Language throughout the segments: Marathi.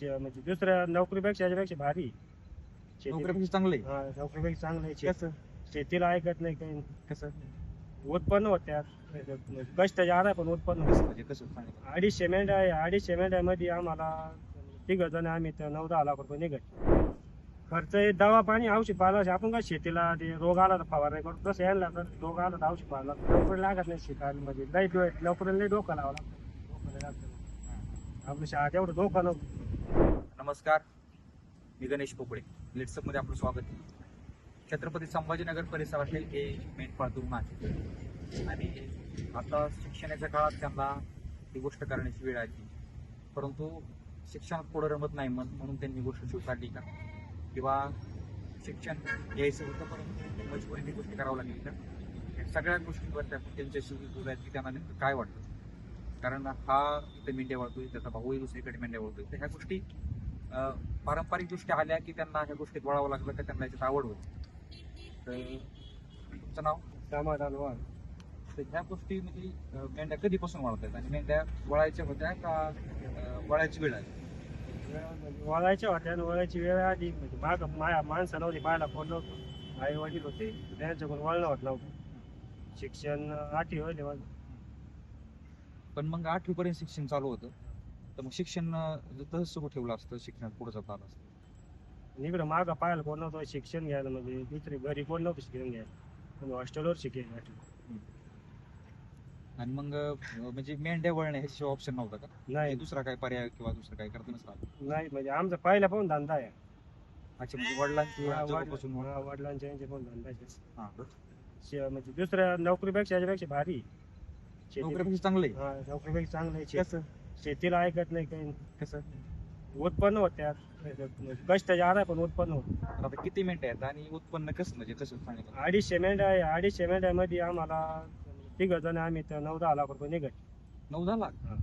शे- म्हणजे दुसऱ्या नोकरीपेक्षा याच्यापेक्षा भारी शेती नोकरीपेक्षा चांगलं आहे? हा नोकरीपेक्षा चांगलं आहे शे- कसं? शेतीला ऐकत नाही काही. कसं? उत्पन्न होत त्यात कष्ट जादा पण उत्पन्न होत. कसं म्हणजे कसं? सांगा. अडीचशे मेंढ्या आहे. अडीचशे मेंढ्यामध्ये आम्हाला तिघ जण आम्ही तर नऊ दहा लाख रुपये निघत. खर्च आहे. दवा पाणी औषध पाहिला आपण काय शेतीला ते रोग आला तर फवारणी करतो तसं यायला तर रोग आला तर औषध पाहिला लवकर लागत नाही शेताला. म्हणजे लई डो- लवकर लई डोकं लावा लागतं. डोकं लई लागतं. आपलं शाळा तेवढं डोकं नव्हतं नमस्कार मी गणेश पोकळे लिट्सअपमध्ये आपलं स्वागत. आहे. छत्रपती संभाजीनगर परिसरातील हे मेंढपाळ तरुण आहे. आणि आता शिक्षणाच्या काळात त्यांना ही गोष्ट करण्याची वेळ आली. परंतु शिक्षणात पुढे रमत नाही म्हण- म्हणून त्यांनी गोष्ट स्वीकारली का? किंवा शिक्षण घ्यायचं होतं परंतु मजबुरीने गोष्टी करावं लागली का? सगळ्या गोष्टींवर आपण त्यांच्याशी बोलायचं की त्यांना नेमकं काय वाटतं? कारण हा इथे मेंढ्या वळतोय त्याचा भाऊही दुसरीकडे मेंढ्या वळतोय. तर ह्या गोष्टी पारंपरिक गोष्टी आल्या की त्यांना ह्या गोष्टीत वळावं लागलं का त्यांना याच्यात आवड होती तर तुमचं नाव? समाधान वाढ तर ह्या गोष्टी म्हणजे मेंढ्या कधीपासून वळत आहेत? आणि मेंढ्या वळायच्या होत्या का वळायची वेळ आली? वळायच्या होत्या आणि वळायची वेळ आली. म्हणजे माग माया माणसं नव्हती पाहायला कोण नव्हतं आई वडील होते. त्यांच्याकडून वळणं होत नव्हतं शिक्षण आठी होईल पण मग आठवीपर्यंत शिक्षण चालू होतं. तर मग शिक्षण तसंच सुरू ठेवलं असतं शिक्षणात पुढे जात आलं असतं. इकडं मागं पाहायला कोण नव्हतं शिक्षण घ्यायला म्हणजे दुसरी घरी कोण नव्हतं शिक्षण घ्यायला. पण हॉस्टेलवर शिकेल आणि मग अं, म्हणजे मेंढ्या वळणे ह्याशिवाय ऑप्शन नव्हता का? नाही. दुसरा काय पर्याय किंवा दुसरं काय करता नसला नाही म्हणजे आमचा पहिला पण धंदा आहे. अच्छा म्हणजे वडिलांची हा, आजोबापासून वडील- हा, वडिलांच्या यांचे पण धंदा आहे. हा. शे- म्हणजे दुसऱ्या नोकरीपेक्षा याच्यापेक्षा भारी शेती नोकरीपेक्षा चांगलं आहे. हा नोकरीपेक्षा चांगलं आहे. कसं? शेतीला ऐकत नाही काही. कसं? उत्पन्न होत त्यात कष्ट जादा पण उत्पन्न होत. तर आता किती मेंढ्या आहेत? आणि उत्पन्न कसं म्हणजे कसं सांगितलं अडीचशे मेंढ्या आहे. अडीचशे मेंढ्यामध्ये आम्हाला तिघ जण आम्ही तर नऊ दहा लाख रुपये निघत नऊ दहा लाख? हा.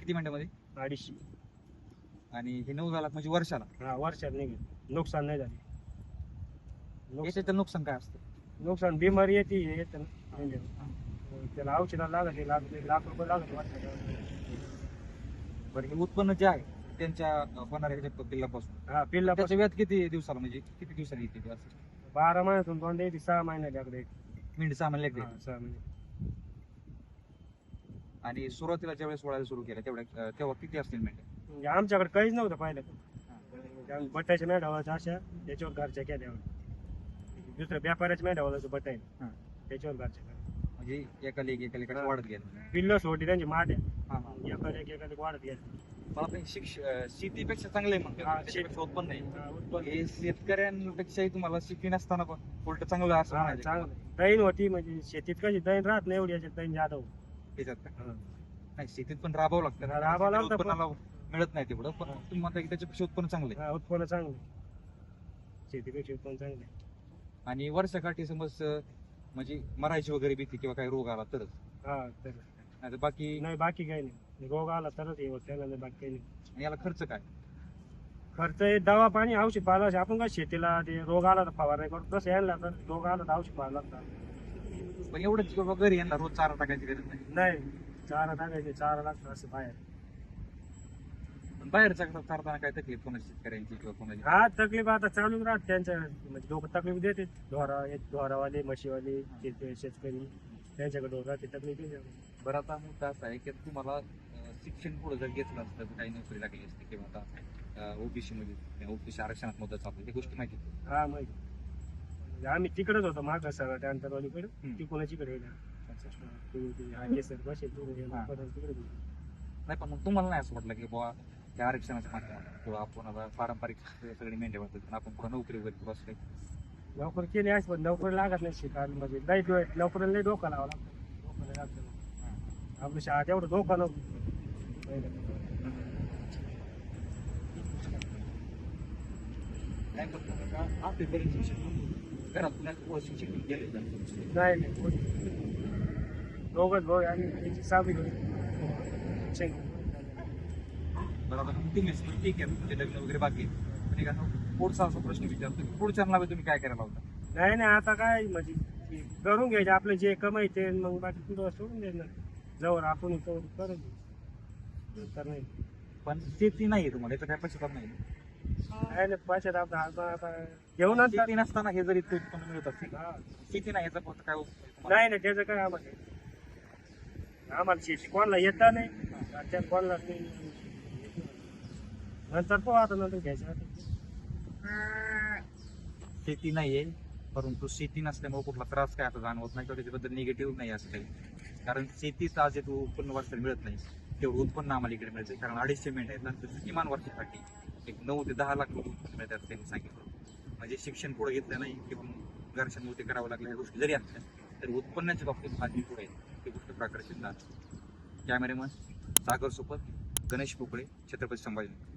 किती मेंढ्यामध्ये अडीचशे. आणि हे नऊ दहा लाख म्हणजे वर्षाला? हा वर्षात निघत नुकसान नाही झाले. नुकसान- याच्यात नुकसान काय असतं? नुकसान बिमारी येते हे येतं ना. मेंढ्याला. त्याला औषधाला लागत आहे, लाख लाख रुपये लागत वर्षाला. बरं हे उत्पन्न जे आहे त्यांच्या होणाऱ्या ह्याच्या पिल्लापासून. हा पिल्ला त्याच्या व्याज किती दिवसाला म्हणजे किती दिवसाला येते ते असं? बारा महिन्यातून दोन येते सहा महिन्याला एकदा येते. मेंढी सहा महिन्याला हा. सहा महिने. आणि सुरुवातीला ज्या वेळेस वळायला सुरू केलं तेवढ्या तेव्हा किती असतील मेंढ्या? म्हणजे आमच्याकडे काहीच नव्हतं पाहिलं. म्हणजे आम्ही बटायच्या मेढावाच्या अशा त्याच्यावर घरच्या केल्या दुसऱ्या व्यापाऱ्याच्या मेढावाला बटाय हा. त्याच्यावर घरच्या केल्या. म्हणजे एक एकाला एक हा. वाढत गेलं पिल्लं सोडली त्यांची माट्या वाढत गेली मला पण शिक्ष अं, शेतीपेक्षा चांगलं आहे मग. हा, त्याच्यापेक्षा उत्पन्न आहे. हा, उत्पन्न. हे शेतकऱ्यांपेक्षाही तुम्हाला शिकी नसताना पण उलट चांगलं असं हा, म्हणायचं. चांगलं. दैन होती म्हणजे शेतीत कशी दैन राहत नाही एवढी याच्यात दैन. त्याच्यात? हा. नाही शेतीत पण राबावं लागतं राबावं लागतं, पण- उत्पन्नाला मिळत नाही तेवढं पण तुम्ही म्हणता की त्याच्यापेक्षा उत्पन्न चांगलं आहे हा, उत्पन्न चांगलं शेतीपेक्षा उत्पन्न चांगलं आहे. आणि वर्षाकाठी समज अं, म्हणजे मरायची वगैरे भीती किंवा काही रोग आला तरच. हा तर नाही तर बाकी नाही बाकी काही नाही. रोग आला तरच हे होत त्याला नाही बाकी काही नाही. आणि याला खर्च काय? खर्च आहे दवा पाणी औषध पाहिला आपण काय शेतीला ते रोग आला तर फवारणी करतो तसं यायला तर रोग आला तर औषध पाहिला लागतं पण एवढंच की बाबा घरी यांना रोज चारा टाकायची गरज नाही. नाही चारा टाकायचे चारा लागतं असं बाहेर. पण बाहेरचा चारताना काय तकलीफ कोणाची शेतकऱ्यांची किंवा कोणाची? हा तकलीफ आता चालूच राहत त्यांच्या म्हणजे लोक तकलीफ देते ढोरा ढोरावाले म्हशीवाले शेत- शेतकरी त्यांच्याकडे राहते तकलीफ देते बरं आता मुद्दा असा आहे की तुम्हाला शिक्षण पुढे जर घेतलं असतं तर काही नोकरी लागली असते किंवा आता ओबीसी मध्ये ओबीसी आरक्षणात मुद्दा चालू आहे. ही गोष्टी माहिती. हा माहिती म्हणजे आम्ही तिकडेच होतो मागं बसेल हा. तिकडे गेलो. नाही पण मग तुम्हाला नाही असं वाटलं की बाबा त्या आरक्षणाच्या माध्यमातून किंवा आपण आता पारंपरिक सगळी मेंढ्या वाटतात पण आपण पुढे नोकरी वगैरे असं काही? नोकरी केली आहे पण नोकरी लागत नाही शिकायला म्हणजे नोकरीला लई डोकं लावावं लागतं. डोकं लई लागतं. आपलं शाळा तेवढं पहिलं. नाही पण आता? आठवीपर्यंत शिक्षण नव्हतं. घरात पुण्यात पुढं शिक्षण गेले नाही नाही कोणी. दोघंच भाऊ आणि त्याची ठीक आहे. तुमचे लग्न वगैरे बाकी पुढचा असा प्रश्न विचारतो. की पुढच्या नावे तुम्ही काय करायला होता नाही नाही आता काय म्हणजे करून घ्यायचे. आपलं जे कमाई ते मग बाकी पुढं सोडून द्यायचं जवळ आपण करून घेऊ. नंतर नाही. पण शेती नाहीये तुम्हाला याचा काय पश्चाताप नाही काय नाही पैशात आपला आता आता घेऊन आणतात शेती नसताना हे जर इतकं उत्पन्न मिळत असेल हा. शेती नाही याचा काय उपयोग तुम्हाला? नाही नाही त्याचं काय आम्हाला आम्हाला शेती कोणाला येता नाही. त्यात कोणाला नाही. नंतर पाहू आता नंतर घ्यायचं शेती नाहीये परंतु शेती नसल्यामुळे कुठला त्रास काय आता जाणवत नाही किंवा त्याच्याबद्दल निगेटिव्ह नाही असं काही. कारण शेतीचं आज येतो उत्पन्न वर्षाला मिळत नाही. तेवढं उत्पन्न आम्हाला इकडे मिळतं कारण अडीचशे मिनिट आहेत नंतर किमान वर्षासाठी एक नऊ ते दहा लाख रुपये उत्पन्न मिळतात त्यांनी सांगितलं. म्हणजे शिक्षण पुढे घेतलं नाही किंवा घरच्या नोकरी करावं लागल्या ह्या गोष्टी जरी असल्या तरी उत्पन्नाच्या बाबतीत आदमी पुढे आहे. ही गोष्ट प्राकर्षित झाली. कॅमेरेमन सागर सोबत गणेश पोकळे छत्रपती संभाजी